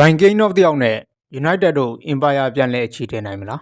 Ranking of တယောက်နဲ့ United တို့ Empire ပြန်လဲအခြေတင်နိုင်မလား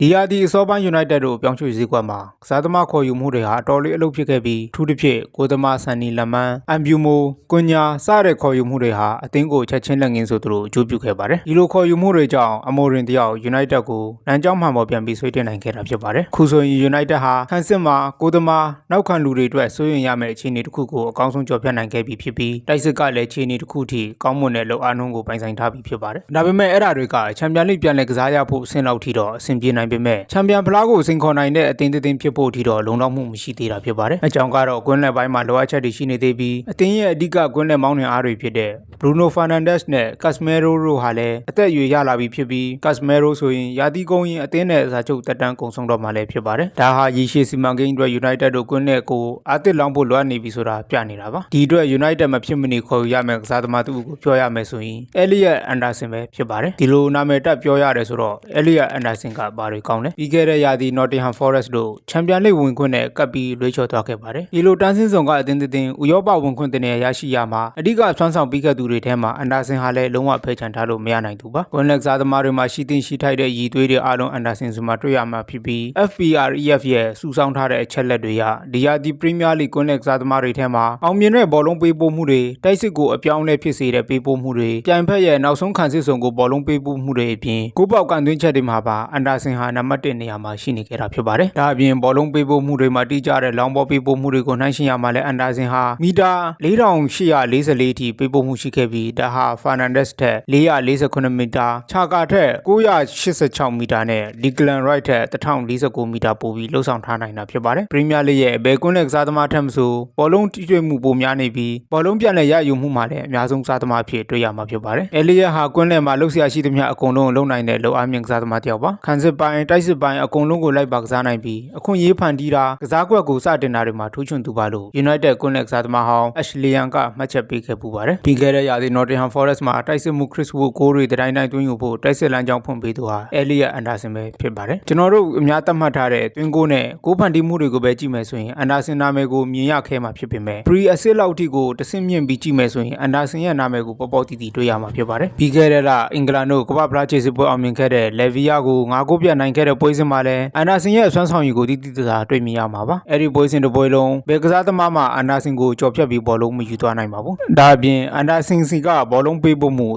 ဒီယာဒီအစောပိုင်း United တို့ပြောင်းရွှေ့စည်းကွက်မှာကစားသမားခေါ်ယူမှုတွေဟာအတော်လေးအလုပ်ဖြစ်ခဲ့ပြီးထူးတစ်ဖြစ်ကိုသမားဆန်နီလမန်အမ်ပြူမိုကွန်ညာစတဲ့ခေါ်ယူမှုတွေဟာအသင်းကိုချက်ချင်းလက်ငင်းဆိုသူတို့အကျိုးပြုခဲ့ပါတယ်ဒီလိုခေါ်ယူမှုတွေကြောင့်အမိုရင်တယောက် United ကိုလမ်းကြောင်းမှန်ပေါ်ပြန်ပြီးဆွေးတင်နိုင်ခဲ့တာဖြစ်ပါတယ်ခုဆိုရင် United ဟာခန်းစစ်မှာကိုသမားနောက်ခံလူတွေအတွက်စိုးရင်ရမယ့်အခြေအနေတစ်ခုကိုအကောင်းဆုံးကျော်ဖြတ်နိုင်ခဲ့ပြီဖြစ်ပြီးတိုက်စစ်ကလည်းအခြေအနေတစ်ခုထိကောင်းမွန်တဲ့လောက်အားနှုန်းကိုပိုင်ဆိုင်ထားပြီးဖြစ်ပါတယ်ဒါပေမဲ့အဲ့ဒါတွေကချန်ပီယံလိပြန်လည်ကစားရဖို့အဆင့်လောက်ထိတော့အဆင်ပြေနိုင်ပေမဲ့ချန်ပီယံဖလားကိုစိန်ခေါ်နိုင်တဲ့အသင်းတစ်သင်းဖြစ်ဖို့ထိတော့လုံလောက်မှုမရှိသေးတာဖြစ်ပါတယ်အကြောင်းကတော့ကွင်းလယ်ပိုင်းမှာလိုအပ်ချက်တွေရှိနေသေးပြီးအသင်းရဲ့အဓိကကွင်းလယ်မောင်းနှင်အားတွေဖြစ်တဲ့ Bruno Fernandes နဲ့ Casemiro တို့ဟာလည်းအသက်အရွယ်ရလာပြီဖြစ်ပြီး Casemiro ဆိုရင်ရာသီကုန်ရင်အသင်းနဲ့စာချုပ်တက်တန်းကုန်ဆုံးတော့မှလည်းဖြစ်ပါတယ်ဒါဟာရည်ရှိစီမံကိန်းအတွက် United တို့ကွင်းနဲ့ကိုအသစ်လောင်းဖို့လိုအပ်နေပြီဆိုတာပြနေတာပါဒီအတွက် United မဖြစ်မနေခေါ်ယူရမယ့်ကစားသမားသူကိုပြောရမယ်ဆိုရင် Elliot Anderson ပဲဖြစ်ပါတယ်ဒီလိုနာမည်တက်ပြောရတယ်ဆိုတော့ Elliot Anderson ကဘာတွေကောင်းလဲပြီးခဲ့တဲ့ရာသီ Nottingham Forest တို့ချန်ပီယံလိဝင်ခွင့်နဲ့ကပ်ပြီးလွှဲချော်သွားခဲ့ပါတယ်ဒီလိုတန်းစင်းဆောင်ကအသင်းသင်းဥရောပဝင်ခွင့်တင်ရရရှိရမှာအဓိကဆွမ်းဆောင်ပြီးခဲ့သူတွေထဲမှာ Anderson ဟာလည်းလုံးဝဖယ်ချန်ထားလို့မရနိုင်သူပါကွန်လက်စားသမားတွေမှာရှိသင့်ရှိထိုက်တဲ့ရည်သွေးတွေအားလုံး Anderson ဆိုမှတွေ့ရမှာဖြစ်ပြီး FPREF ရဲ့စူဆောင်းထားတဲ့အချက်လက်တွေရဒီယာဒီပရီးမီးယားလိကွန်လက်စားသမားတွေထဲမှာအောင်မြင်တဲ့ဘောလုံးပေးပို့မှုတွေတိုက်စစ်ကိုအပြောင်းအလဲဖြစ်စေတဲ့ပေးပို့မှုတွေပြိုင်ဖက်ရဲ့နောက်ဆုံးခံစစ်ဆောင်ကိုဘောလုံးပေးပို့မှုတွေအပြင်ကိုပေါက်ကန်သွင်းချက်တွေမှာပါ Anderson ဟာနံပါတ်1နေရာမှာရှိနေခဲ့တာဖြစ်ပါတယ်ဒါအပြင်ဘောလုံးပေးပို့မှုတွေမှာတိကျတဲ့လောင်းဘောပေးပို့မှုတွေကိုနှိုင်းယှဉ်ရမှာလဲ Anderson ဟာမီတာ4844အထိပေးပို့မှုရှိခဲ့ပြီးဒါဟာ Fernandes ထက်448မီတာချာကာထက်986မီတာနဲ့ Declan Wright ထက်1049မီတာပိုပြီးလှုပ်ဆောင်ထားနိုင်တာဖြစ်ပါတယ်ပရီးမီးယားလိရဲ့ဘယ်ကွန်းလက်ကစားသမားထက်မဆိုဘောလုံးထိတွေ့မှုပိုများနေပြီးဘောလုံးပြန်လည်ရယူမှုမှာလည်းအများဆုံးစားသမားအဖြစ်တွေ့ရမှာဖြစ်ပါတယ်အဲလီယက်ဟာကွန်းလက်မှာလှုပ်ရှားရှိသမျှအကုန်လုံးလုံနိုင်တဲ့လုံအားမြင့်ကစားသမားတစ်ယောက်ပါခန်းစစ်ပိုင်းတိုက်စစ်ပိုင်းအကုန်လုံးကိုလိုက်ပါကစားနိုင်ပြီးအခွင့်အရေးဖန်တီးတာကစားကွက်ကိုစတင်တာတွေမှာထူးချွန်သူပါလို့ United ကွန်းလက်ကစားသမားဟောင်း Ashley Young ကမှတ်ချက်ပေးခဲ့ပူပါတယ်ပြီးခဲ့တဲ့ရာသီ Nottingham Forest မှာတိုက်စစ်မှု Chris Wood ကိုတွေတိုင်းတိုင်းသွင်းယူဖို့တိုက်စစ်လမ်းကြောင်းဖွင့်ပေးသူဟာ Elliot Anderson ပဲဖြစ်ပါတယ်ကျွန်တော်တို့အများသတ်မှတ်ထားတဲ့တွင်းကိုနဲ့ကိုဖန်တီးမှုတွေကိုပဲကြည့်မယ်ဆိုရင် Anderson နာမည်ကိုမြင်ရခဲမှာဖြစ်ပေမဲ့ pre assist လောက်ထိကိုတဆင့်မြင့်ပြီးကြည့်မယ်ဆိုရင် Anderson ရဲ့နာမည်ကိုပေါ်ပေါ်တည်တည်တွေ့ရမှာဖြစ်ပါတယ်ပြီးခဲ့တဲ့လအင်္ဂလန်တို့ကမ္ဘာ့ဖလားခြေစစ်ပွဲအောင်မြင်ခဲ့တဲ့ Levia ကိုငါးကိုပြတ်နိုင်ခဲ့တဲ့ပွဲစဉ်မှာလည်း Anderson ရဲ့ဆွမ်းဆောင်ရည်ကိုတိတိကျကျတွေ့မြင်ရမှာပါအဲ့ဒီပွဲစဉ်တစ်ပွဲလုံးဘယ်ကစားသမားမှ Anderson ကိုကြော်ဖြတ်ပြီးဘောလုံးမယူသွားနိုင်ပါဘူးဒါအပြင် Anderson စီကဘောလုံးပေးဖို့မှု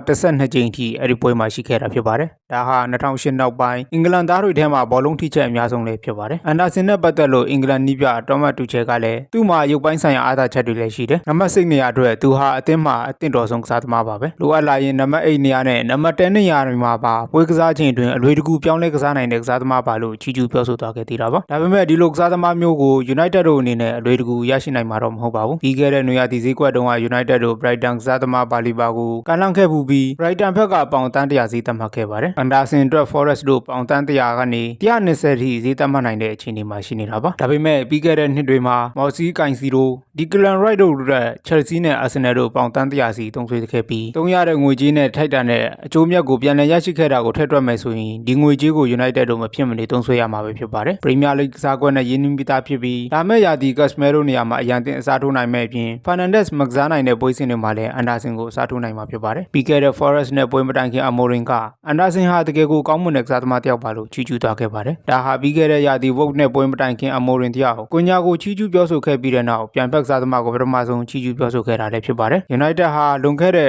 112ကြိမ်ထိအဲ့ဒီပွဲမှာရှိခဲ့တာဖြစ်ပါတယ်ဒါဟာ2008နောက်ပိုင်းအင်္ဂလန်သားတွေထဲမှာဘောလုံးထိချက်အများဆုံးလည်းဖြစ်ပါတယ်။ Anderson နဲ့ပတ်သက်လို့အင်္ဂလန်နီးပြတော်မတ်တူချဲကလည်းသူ့မှာရုပ်ပိုင်းဆိုင်ရာအားသာချက်တွေလည်းရှိတယ်။နံပါတ်6နေရာအတွက်သူဟာအသင်းမှာအသင့်တော်ဆုံးကစားသမားပါပဲ။လိုအပ်လာရင်နံပါတ်8နေရာနဲ့နံပါတ်10နေရာတွေမှာပါပွဲကစားချိန်တွင်အလွယ်တကူပြောင်းလဲကစားနိုင်တဲ့ကစားသမားပါလို့ချီးကျူးပြောဆိုသွားခဲ့သေးတာပါ။ဒါပေမဲ့ဒီလိုကစားသမားမျိုးကို United တို့အနေနဲ့အလွယ်တကူရရှိနိုင်မှာတော့မဟုတ်ပါဘူး။ပြီးခဲ့တဲ့နွေရာသီဈေးကွက်တုန်းက United တို့ Brighton ကစားသမားပါလီပါကိုကန်လန့်ခဲ့ပူပြီး Brighton ဘက်ကပေါင်တန်း100ဈေးသတ်မှတ်ခဲ့ပါတယ်။ Anderson အတွက် Forest တို့ပေါင်တန်း100ကနေ120ထိဈေးသတ်မှတ်နိုင်တဲ့အခြေအနေမှာရှိနေတာပါဒါပေမဲ့ပြီးခဲ့တဲ့နှစ်တွေမှာမော်စီကင်စီတို့ဒီကလန်ရိုက်တို့အတွက် Chelsea နဲ့ Arsenal တို့ပေါင်တန်း100စီသုံးဆွေးခဲ့ပြီး300တဲ့ငွေကြေးနဲ့ထိုက်တန်တဲ့အကျိုးမြတ်ကိုပြန်လည်ရရှိခဲ့တာကိုထည့်တွက်မယ်ဆိုရင်ဒီငွေကြေးကို United တို့မဖြစ်မနေသုံးဆွေးရမှာပဲဖြစ်ပါတယ် Premier League ကစားကွက်နဲ့ရင်းနှီးပြီးသားဖြစ်ပြီးဒါမဲ့ရာသီ Casemiro နေရာမှာအရန်တင်အစားထိုးနိုင်မဲ့အပြင် Fernandes မကစားနိုင်တဲ့ပွဲစဉ်တွေမှာလည်း Anderson ကိုအစားထိုးနိုင်မှာဖြစ်ပါတယ်ပြီးခဲ့တဲ့ Forest နဲ့ပွဲမတိုင်ခင် Amorim က Anderson ဟာတကယ်ကိုကောင်းမွန်တဲ့ကစားသမားတစ်ယောက်ပါလို့ချီးကျူးသွားခဲ့ပါတယ်ဒါဟာပြီးခဲ့တဲ့ရာသီ Vogue နဲ့ပွဲမတိုင်ခင် Amorim တယောက်ကွန်ညာကိုချီးကျူးပြောဆိုခဲ့ပြီးတဲ့နောက်ပြန်ဖက်ကစားသမားကိုပထမဆုံးချီးကျူးပြောဆိုခဲ့တာလည်းဖြစ်ပါတယ် United ဟာလွန်ခဲ့တဲ့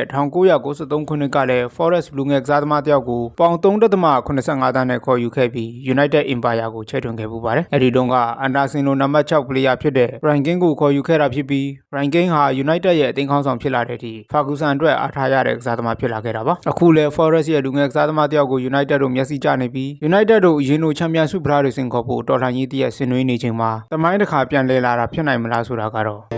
1993ခုနှစ်ကလည်း Forest လူငယ်ကစားသမားတစ်ယောက်ကိုပေါင်3.85တန်းနဲ့ခေါ်ယူခဲ့ပြီး United Empire ကိုချဲ့ထွင်ခဲ့ပူပါတယ်အဲဒီတုန်းက Anderson လိုနံပါတ်6ပလေယာဖြစ်တဲ့ Ryan King ကိုခေါ်ယူခဲ့တာဖြစ်ပြီး Ryan King ဟာ United ရဲ့အသင်းခေါင်းဆောင်ဖြစ်လာတဲ့အထိ Ferguson အတွက်အားထားရတဲ့ကစားသမားဖြစ်လာခဲ့တာပါအခုလည်း Forest ရဲ့လူငယ်ကစားသမားတစ်ယောက်ကို United တို့မျက်စိကျနေပြီး United တို့အရင်လိုချန်ပီယံဆုဖလားတွေဆင်ခေါ်ဖို့တော်လှန်ရေးတရက်ဆင်နွှဲနေချိန်မှာတမိုင်းတစ်ခါပြန်လဲလာတာဖြစ်နိုင်မလားဆိုတာကတော့